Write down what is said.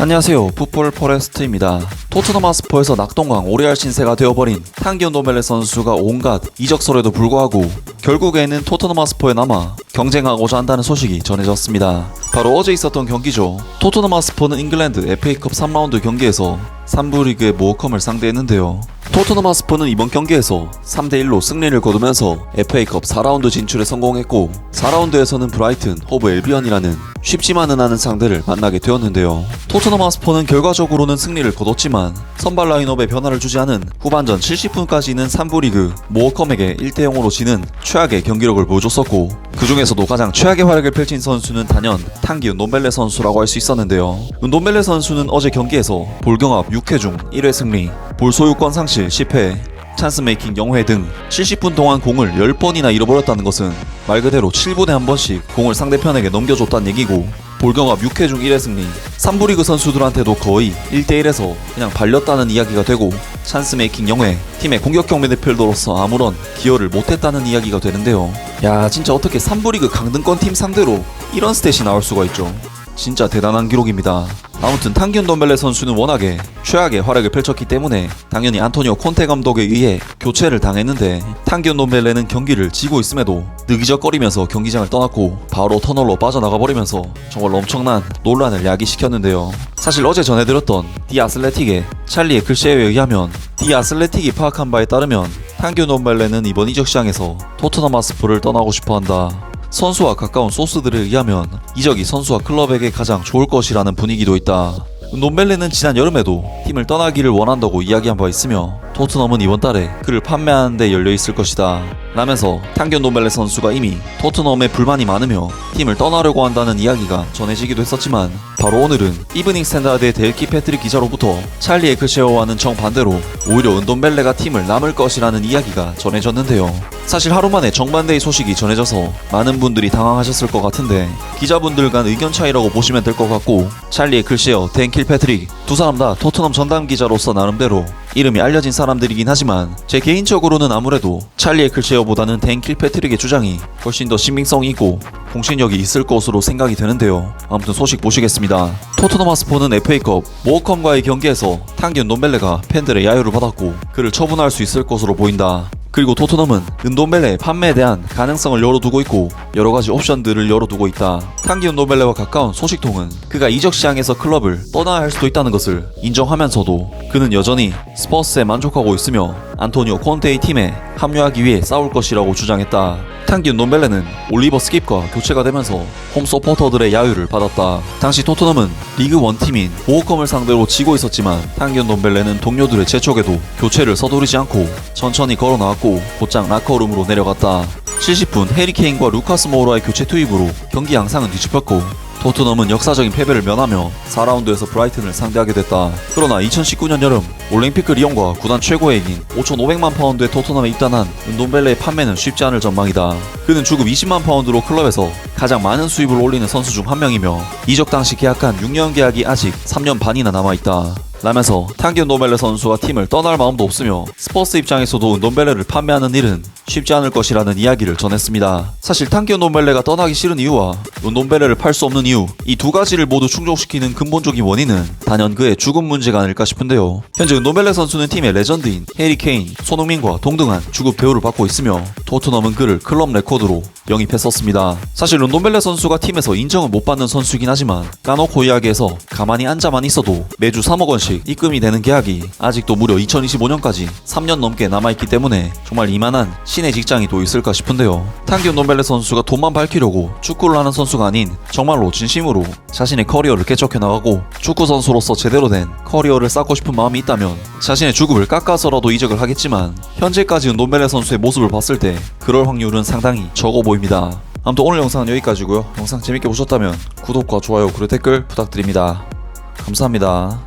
안녕하세요. 풋볼 포레스트입니다. 토트넘 하스퍼에서 낙동강 오레알 신세가 되어버린 탕기온 노멜레 선수가 온갖 이적설에도 불구하고 결국에는 토트넘 하스퍼에 남아 경쟁하고자 한다는 소식이 전해졌습니다. 바로 어제 있었던 경기죠. 토트넘 하스퍼는 잉글랜드 FA컵 3라운드 경기에서 3부 리그의 모어컴을 상대했는데요. 토트넘 하스퍼는 이번 경기에서 3대1로 승리를 거두면서 FA컵 4라운드 진출에 성공했고 4라운드에서는 브라이튼, 호브 엘비언이라는 쉽지만은 않은 상대를 만나게 되었는데요. 토트넘 하스퍼는 결과적으로는 승리를 거뒀지만 선발 라인업에 변화를 주지 않은 후반전 70분까지는 3부 리그 모어컴에게 1대 0으로 지는 최악의 경기력을 보여줬었고 그 중에서도 가장 최악의 활약을 펼친 선수는 단연 탕기 운돈벨레 선수라고 할 수 있었는데요. 운돈벨레 선수는 어제 경기에서 볼경합 6회 중 1회 승리, 볼 소유권 상실 10회, 찬스 메이킹 0회 등 70분 동안 공을 10번이나 잃어버렸다는 것은 말 그대로 7분에 한 번씩 공을 상대편에게 넘겨줬다는 얘기고 볼경합 6회 중 1회 승리 3부 리그 선수들한테도 거의 1대1에서 그냥 발렸다는 이야기가 되고 찬스 메이킹 0회 팀의 공격형 미드필더로서 아무런 기여를 못했다는 이야기가 되는데요 야 진짜 어떻게 3부 리그 강등권 팀 상대로 이런 스탯이 나올 수가 있죠 진짜 대단한 기록입니다. 아무튼 탕기훈 덤벨레 선수는 워낙에 최악의 활약을 펼쳤기 때문에 당연히 안토니오 콘테 감독에 의해 교체를 당했는데 탕기훈 덤벨레는 경기를 지고 있음에도 느기적거리면서 경기장을 떠났고 바로 터널로 빠져나가 버리면서 정말 엄청난 논란을 야기시켰는데요. 사실 어제 전해드렸던 디 아슬레틱의 찰리의 글씨에 의하면 디 아슬레틱이 파악한 바에 따르면 탕기훈 덤벨레는 이번 이적 시장에서 토트넘 하스프를 떠나고 싶어 한다. 선수와 가까운 소스들에 의하면 이적이 선수와 클럽에게 가장 좋을 것이라는 분위기도 있다. 논벨레는 지난 여름에도 팀을 떠나기를 원한다고 이야기한 바 있으며 토트넘은 이번 달에 그를 판매하는 데 열려 있을 것이다. 라면서 탕견 논벨레 선수가 이미 토트넘에 불만이 많으며 팀을 떠나려고 한다는 이야기가 전해지기도 했었지만 바로 오늘은 이브닝 스탠다드의 델키 패트릭 기자로부터 찰리 에크셰어와는 정반대로 오히려 은돈벨레가 팀을 남을 것이라는 이야기가 전해졌는데요. 사실 하루 만에 정반대의 소식이 전해져서 많은 분들이 당황하셨을 것 같은데 기자분들 간 의견 차이라고 보시면 될 것 같고 찰리 에클시어, 댄 킬 패트릭 두 사람 다 토트넘 전담 기자로서 나름대로 이름이 알려진 사람들이긴 하지만 제 개인적으로는 아무래도 찰리 에클시어보다는 댄 킬 패트릭의 주장이 훨씬 더 신빙성이 있고 공신력이 있을 것으로 생각이 되는데요. 아무튼 소식 보시겠습니다. 토트넘 하스포는 FA컵 모어컴과의 경기에서 탕기훈 논벨레가 팬들의 야유를 받았고 그를 처분할 수 있을 것으로 보인다. 그리고 토트넘은 은돈벨레 판매에 대한 가능성을 열어두고 있고 여러 가지 옵션들을 열어두고 있다. 탕기 은돈벨레와 가까운 소식통은 그가 이적 시장에서 클럽을 떠나야 할 수도 있다는 것을 인정하면서도 그는 여전히 스퍼스에 만족하고 있으며 안토니오 콘테의 팀에 합류하기 위해 싸울 것이라고 주장했다. 탕기 은돈벨레는 올리버 스킵과 교체가 되면서 홈 서포터들의 야유를 받았다. 당시 토트넘은 리그 원팀인 보호컴을 상대로 지고 있었지만 탕기 은돈벨레는 동료들의 재촉에도 교체를 서두르지 않고 천천히 걸어 나왔고 곧장 라커룸으로 내려갔다. 70분 해리케인과 루카스 모우라의 교체 투입으로 경기 양상은 뒤집혔고 토트넘은 역사적인 패배를 면하며 4라운드에서 브라이튼을 상대하게 됐다. 그러나 2019년 여름 올림피크 리옹과 구단 최고액인 5,500만 파운드의 토트넘에 입단한 은돈벨레의 판매는 쉽지 않을 전망이다. 그는 주급 20만 파운드로 클럽에서 가장 많은 수입을 올리는 선수 중 한 명이며 이적 당시 계약한 6년 계약이 아직 3년 반이나 남아있다. 라면서 탕기훈 노벨레 선수와 팀을 떠날 마음도 없으며 스퍼스 입장에서도 은돈벨레를 판매하는 일은 쉽지 않을 것이라는 이야기를 전했습니다. 사실 탕기훈 노벨레가 떠나기 싫은 이유와 은돈벨레를 팔 수 없는 이유 이 두 가지를 모두 충족시키는 근본적인 원인은 단연 그의 죽음 문제가 아닐까 싶은데요. 현재 은돈벨레 선수는 팀의 레전드인 해리 케인, 손흥민과 동등한 주급 대우를 받고 있으며 토트넘은 그를 클럽 레코드로 영입했었습니다. 사실 론돈벨레 선수가 팀에서 인정은 못 받는 선수이긴 하지만 까놓고 이야기해서 가만히 앉아만 있어도 매주 3억 원씩 입금이 되는 계약이 아직도 무려 2025년까지 3년 넘게 남아있기 때문에 정말 이만한 신의 직장이 또 있을까 싶은데요. 탕기훈 론벨레 선수가 돈만 밝히려고 축구를 하는 선수가 아닌 정말로 진심으로 자신의 커리어를 개척해 나가고 축구 선수로서 제대로 된 커리어를 쌓고 싶은 마음이 있다면 자신의 주급을 깎아서라도 이적을 하겠지만 현재까지 론벨레 선수의 모습을 봤을 때 그럴 확률은 상당히 적어 보입니다. 아무튼 오늘 영상은 여기까지고요. 영상 재밌게 보셨다면 구독과 좋아요 그리고 댓글 부탁드립니다. 감사합니다.